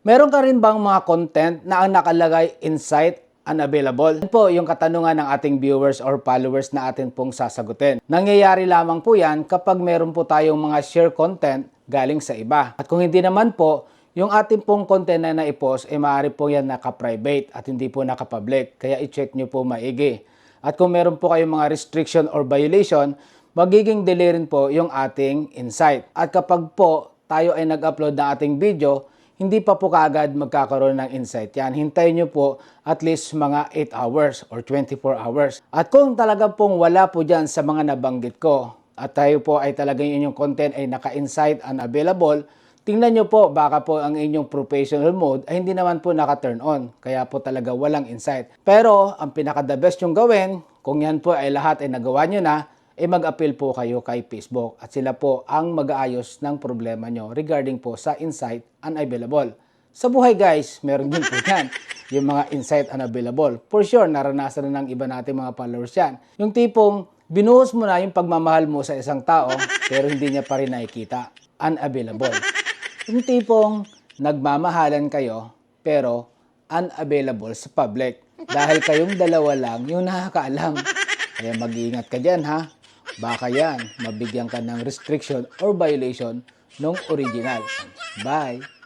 Meron ka rin bang mga content na ang nakalagay in site unavailable? Yan po yung katanungan ng ating viewers or followers na atin pong sasagutin. Nangyayari lamang po yan kapag meron po tayong mga share content galing sa iba. At kung hindi naman po, yung ating pong content na naipost, eh maaari po yan naka-private at hindi po naka-public. Kaya i-check nyo po maigi. At kung meron po kayong mga restriction or violation, magiging delay rin po yung ating insight. At kapag po tayo ay nag-upload ng ating video, hindi pa po kaagad magkakaroon ng insight yan. Hintayin nyo po at least mga 8 hours or 24 hours. At kung talaga pong wala po dyan sa mga nabanggit ko, at tayo po ay talagang inyong content ay naka-insight and available, tingnan nyo po, baka po ang inyong professional mode ay hindi naman po naka-turn on. Kaya po talaga walang insight. Pero, ang pinaka-the best yung gawin, kung yan po ay lahat ay nagawa nyo na, ay mag-appeal po kayo kay Facebook at sila po ang mag-aayos ng problema nyo regarding po sa insight unavailable. Sa buhay guys, meron din po yan. Yung mga insight unavailable. For sure, naranasan na ng iba natin mga followers yan. Yung tipong binuhos mo na yung pagmamahal mo sa isang tao pero hindi niya pa rin nakikita. Unavailable. Yung tipong nagmamahalan kayo pero unavailable sa public. Dahil kayong dalawa lang yung nakakaalam. Kaya mag-iingat ka dyan ha. Baka yan, mabigyan ka ng restriction or violation ng original. Bye!